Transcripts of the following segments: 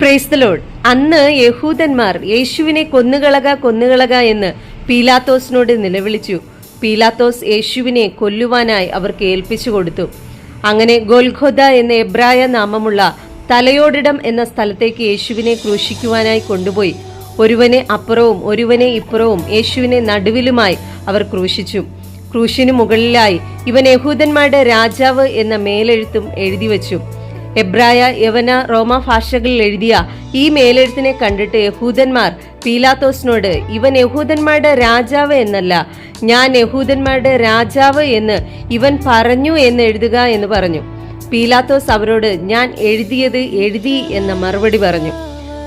Praise the Lord അന്ന് യഹൂദന്മാർ യേശുവിനെ കൊന്നുകളക കൊന്നുകളക എന്ന് പീലാത്തോസിനോട് നിലവിളിച്ചു. പീലാത്തോസ് യേശുവിനെ കൊല്ലുവാനായി അവർക്ക് ഏൽപ്പിച്ചു കൊടുത്തു. അങ്ങനെ ഗോൽഖോദ എന്ന എബ്രായ നാമമുള്ള തലയോടിടം എന്ന സ്ഥലത്തേക്ക് യേശുവിനെ ക്രൂശിക്കുവാനായി കൊണ്ടുപോയി. ഒരുവനെ അപ്പുറവും ഒരുവനെ ഇപ്പുറവും യേശുവിനെ നടുവിലുമായി അവർ ക്രൂശിച്ചു. ക്രൂശിനു മുകളിലായി ഇവൻ യഹൂദന്മാരുടെ രാജാവ് എന്ന മേലെഴുത്തും എഴുതി വച്ചു. എബ്രായ യവന റോമ ഭാഷകളിൽ എഴുതിയ ഈ മേലെഴുത്തിനെ കണ്ടിട്ട് യഹൂദന്മാർ പീലാത്തോസിനോട് ഇവൻ യഹൂദന്മാരുടെ രാജാവ് എന്നല്ല ഞാൻ യഹൂദന്മാരുടെ രാജാവ് എന്ന് ഇവൻ പറഞ്ഞു എന്ന് എഴുതുക എന്ന് പറഞ്ഞു. പീലാത്തോസ് അവരോട് ഞാൻ എഴുതിയത് എഴുതി എന്ന മറുപടി പറഞ്ഞു.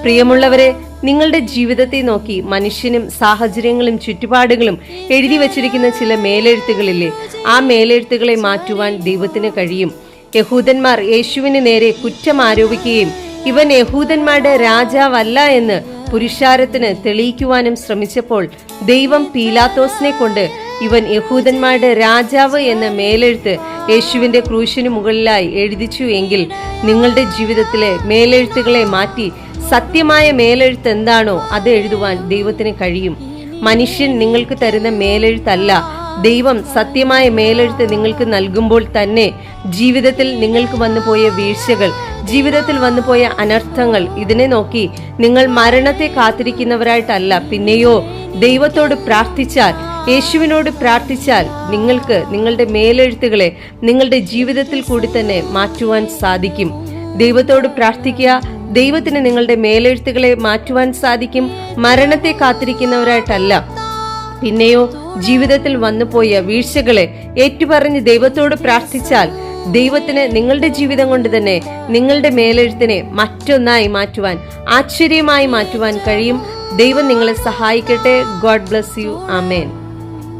പ്രിയമുള്ളവരെ നിങ്ങളുടെ ജീവിതത്തെ നോക്കി മനുഷ്യനും സാഹചര്യങ്ങളും ചുറ്റുപാടുകളും എഴുതി വച്ചിരിക്കുന്ന ചില മേലെഴുത്തുകളില്ലേ? ആ മേലെഴുത്തുകളെ മാറ്റുവാൻ ദൈവത്തിന് കഴിയും. യഹൂദന്മാർ യേശുവിന് നേരെ കുറ്റം ആരോപിക്കുകയും ഇവൻ യഹൂദന്മാരുടെ രാജാവല്ല എന്ന് പുരുഷാരത്തിന് തെളിയിക്കുവാനും ശ്രമിച്ചപ്പോൾ ദൈവം പീലാത്തോസിനെ കൊണ്ട് ഇവൻ യഹൂദന്മാരുടെ രാജാവ് എന്ന് മേലെഴുത്ത് യേശുവിന്റെ ക്രൂശിനു മുകളിലായി എഴുതിച്ചു എങ്കിൽ നിങ്ങളുടെ ജീവിതത്തിലെ മേലെഴുത്തുകളെ മാറ്റി സത്യമായ മേലെഴുത്ത് എന്താണോ അത് എഴുതുവാൻ ദൈവത്തിന് കഴിയും. മനുഷ്യൻ നിങ്ങൾക്ക് തരുന്ന മേലെഴുത്തല്ല ദൈവം സത്യമായ മേലെഴുത്ത് നിങ്ങൾക്ക് നൽകുമ്പോൾ തന്നെ ജീവിതത്തിൽ നിങ്ങൾക്ക് വന്നുപോയ വീഴ്ചകൾ ജീവിതത്തിൽ വന്നുപോയ അനർത്ഥങ്ങൾ ഇതിനെ നോക്കി നിങ്ങൾ മരണത്തെ കാത്തിരിക്കുന്നവരായിട്ടല്ല. പിന്നെയോ ദൈവത്തോട് പ്രാർത്ഥിച്ചാൽ യേശുവിനോട് പ്രാർത്ഥിച്ചാൽ നിങ്ങൾക്ക് നിങ്ങളുടെ മേലെഴുത്തുകളെ നിങ്ങളുടെ ജീവിതത്തിൽ കൂടി തന്നെ മാറ്റുവാൻ സാധിക്കും. ദൈവത്തോട് പ്രാർത്ഥിക്കുക ദൈവത്തിന് നിങ്ങളുടെ മേലെഴുത്തുകളെ മാറ്റുവാൻ സാധിക്കും. മരണത്തെ കാത്തിരിക്കുന്നവരായിട്ടല്ല. പിന്നെയോ ജീവിതത്തിൽ വന്നുപോയ വീഴ്ചകളെ ഏറ്റുപറഞ്ഞ് ദൈവത്തോട് പ്രാർത്ഥിച്ചാൽ ദൈവത്തിന് നിങ്ങളുടെ ജീവിതം കൊണ്ട് തന്നെ നിങ്ങളുടെ മേലെഴുത്തിനെ മറ്റൊന്നായി മാറ്റുവാൻ ആശ്ചര്യമായി മാറ്റുവാൻ കഴിയും. ദൈവം നിങ്ങളെ സഹായിക്കട്ടെ. God bless you. ആമേൻ.